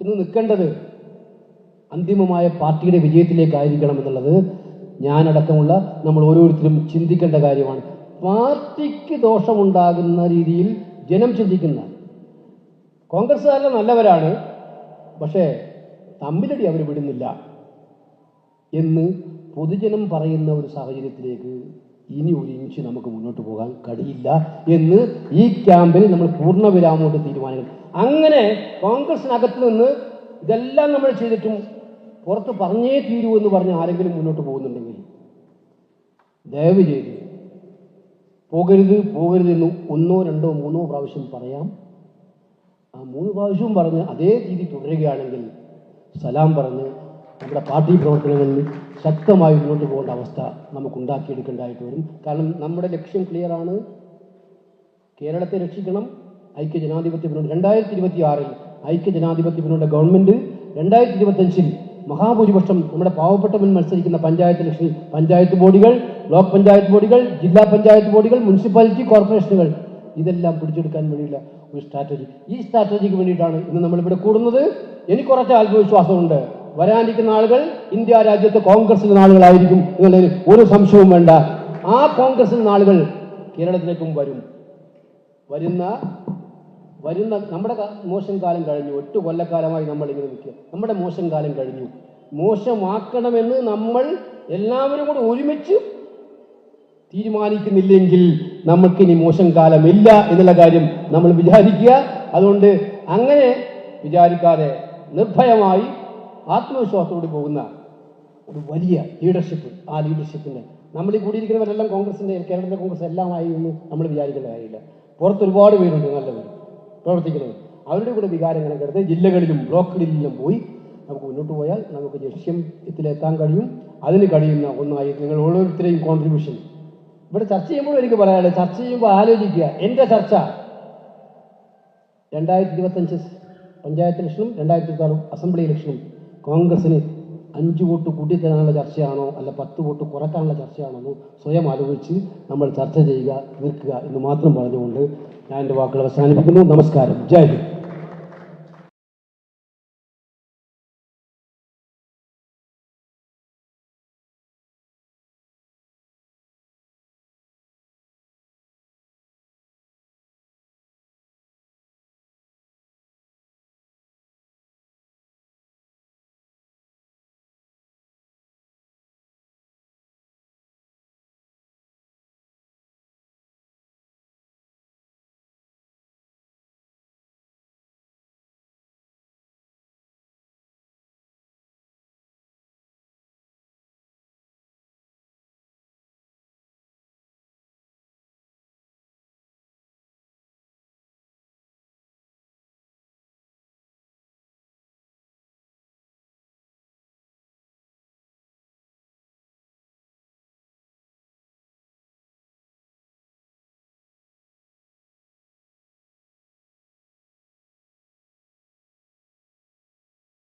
ചെന്ന് നിൽക്കേണ്ടത് അന്തിമമായ പാർട്ടിയുടെ വിജയത്തിലേക്കായിരിക്കണം എന്നുള്ളത് ഞാനടക്കമുള്ള നമ്മൾ ഓരോരുത്തരും ചിന്തിക്കേണ്ട കാര്യമാണ്. പാർട്ടിക്ക് ദോഷമുണ്ടാകുന്ന രീതിയിൽ ജനം ചിന്തിക്കുന്ന കോൺഗ്രസ്സുകാരെ നല്ലവരാണ് പക്ഷേ തമ്മിലടി അവർ വിടുന്നില്ല എന്ന് പൊതുജനം പറയുന്ന ഒരു സാഹചര്യത്തിലേക്ക് ഇനി ഒരു നമുക്ക് മുന്നോട്ട് പോകാൻ കഴിയില്ല എന്ന് ഈ ക്യാമ്പിൽ നമ്മൾ പൂർണവിരാമോട്ട് തീരുമാനിക്കും അങ്ങനെ കോൺഗ്രസിനകത്ത് നിന്ന് ഇതെല്ലാം നമ്മൾ ചെയ്തിട്ടും പുറത്ത് പറഞ്ഞേ തീരൂ എന്ന് പറഞ്ഞ് ആരെങ്കിലും മുന്നോട്ട് പോകുന്നുണ്ടെങ്കിൽ ദയവ് ചെയ്ത് പോകരുത് പോകരുത് എന്ന് ഒന്നോ രണ്ടോ മൂന്നോ പ്രാവശ്യം പറയാം. ആ മൂന്ന് പ്രാവശ്യവും പറഞ്ഞ് അതേ രീതി തുടരുകയാണെങ്കിൽ സലാം പറഞ്ഞ് നമ്മുടെ പാർട്ടി പ്രവർത്തനങ്ങളിൽ ശക്തമായി മുന്നോട്ട് പോകേണ്ട അവസ്ഥ നമുക്ക് ഉണ്ടാക്കിയെടുക്കേണ്ടതായിട്ട് വരും. കാരണം നമ്മുടെ ലക്ഷ്യം ക്ലിയറാണ് കേരളത്തെ രക്ഷിക്കണം. ഐക്യ ജനാധിപത്യ മുന്നോട്ട് രണ്ടായിരത്തി ഇരുപത്തി ആറിൽ ഐക്യ ജനാധിപത്യ മുന്നോട്ട് ഗവൺമെന്റ് രണ്ടായിരത്തി ഇരുപത്തഞ്ചിൽ മഹാഭൂരിപക്ഷം നമ്മുടെ പാവപ്പെട്ടവൻ മത്സരിക്കുന്ന പഞ്ചായത്ത് ലക്ഷ്യം പഞ്ചായത്ത് ബോർഡുകൾ ബ്ലോക്ക് പഞ്ചായത്ത് ബോർഡുകൾ ജില്ലാ പഞ്ചായത്ത് ബോർഡുകൾ മുനിസിപ്പാലിറ്റി കോർപ്പറേഷനുകൾ. ഇതെല്ലാം പിടിച്ചെടുക്കാൻ വേണ്ടിയുള്ള ഒരു സ്ട്രാറ്റജി ഈ സ്ട്രാറ്റജിക്ക് വേണ്ടിയിട്ടാണ് ഇന്ന് നമ്മളിവിടെ കൂടുന്നത്. എനിക്ക് കുറച്ച് ആത്മവിശ്വാസമുണ്ട്. വരാനിരിക്കുന്ന ആളുകൾ ഇന്ത്യ രാജ്യത്ത് കോൺഗ്രസിന്റെ ആളുകളായിരിക്കും എന്നുള്ളതിൽ ഒരു സംശയവും വേണ്ട. ആ കോൺഗ്രസിന്റെ ആളുകൾ കേരളത്തിലേക്കും വരും. വരുന്ന വരുന്ന നമ്മുടെ മോശം കാലം കഴിഞ്ഞു. ഒറ്റ കൊല്ലക്കാലമായി നമ്മൾ ഇങ്ങനെ നിൽക്കുക. നമ്മുടെ മോശം കാലം കഴിഞ്ഞു. മോശമാക്കണമെന്ന് നമ്മൾ എല്ലാവരും കൂടെ ഒരുമിച്ച് തീരുമാനിക്കുന്നില്ലെങ്കിൽ നമുക്കിനി മോശം കാലമില്ല എന്നുള്ള കാര്യം നമ്മൾ വിചാരിക്കുക. അതുകൊണ്ട് അങ്ങനെ വിചാരിക്കാതെ നിർഭയമായി ആത്മവിശ്വാസത്തോടെ പോകുന്ന ഒരു വലിയ ലീഡർഷിപ്പ് ആ ലീഡർഷിപ്പിന്റെ നമ്മൾ ഈ കൂടിയിരിക്കുന്നവരെല്ലാം കോൺഗ്രസിന്റെ കേരളത്തിലെ കോൺഗ്രസ് എല്ലാം ആയി എന്ന് നമ്മൾ വിചാരിക്കേണ്ട കാര്യമില്ല. പുറത്ത് ഒരുപാട് പേരുണ്ട് നല്ലവർ പ്രവർത്തിക്കുന്നത് അവരുടെ കൂടെ വികാരങ്ങളെ കണക്കെടുത്ത് ജില്ലകളിലും ബ്ലോക്കുകളിലും പോയി നമുക്ക് മുന്നോട്ട് പോയാൽ നമുക്ക് ലക്ഷ്യത്തിലെത്താൻ കഴിയും. അതിന് കഴിയുന്ന ഒന്നായി നിങ്ങൾ ഓരോരുത്തരെയും കോൺട്രിബ്യൂഷൻ ഇവിടെ ചർച്ച ചെയ്യുമ്പോഴും എനിക്ക് പറയാനുള്ളത് ചർച്ച ചെയ്യുമ്പോൾ ആലോചിക്കുക എന്റെ ചർച്ച രണ്ടായിരത്തി ഇരുപത്തഞ്ച് പഞ്ചായത്ത് ഇലക്ഷനും രണ്ടായിരത്തി അസംബ്ലി ഇലക്ഷനും കോൺഗ്രസിന് അഞ്ച് വോട്ട് കൂട്ടിത്തരാനുള്ള ചർച്ചയാണോ അല്ല പത്ത് വോട്ട് കുറക്കാനുള്ള ചർച്ചയാണോ എന്ന് സ്വയം ആലോചിച്ച് നമ്മൾ ചർച്ച ചെയ്യുക തീർക്കുക എന്ന് മാത്രം പറഞ്ഞുകൊണ്ട് ഞാൻ എന്റെ വാക്കുകൾ അവസാനിപ്പിക്കുന്നു. നമസ്കാരം. ജയ് ഹിന്ദ്.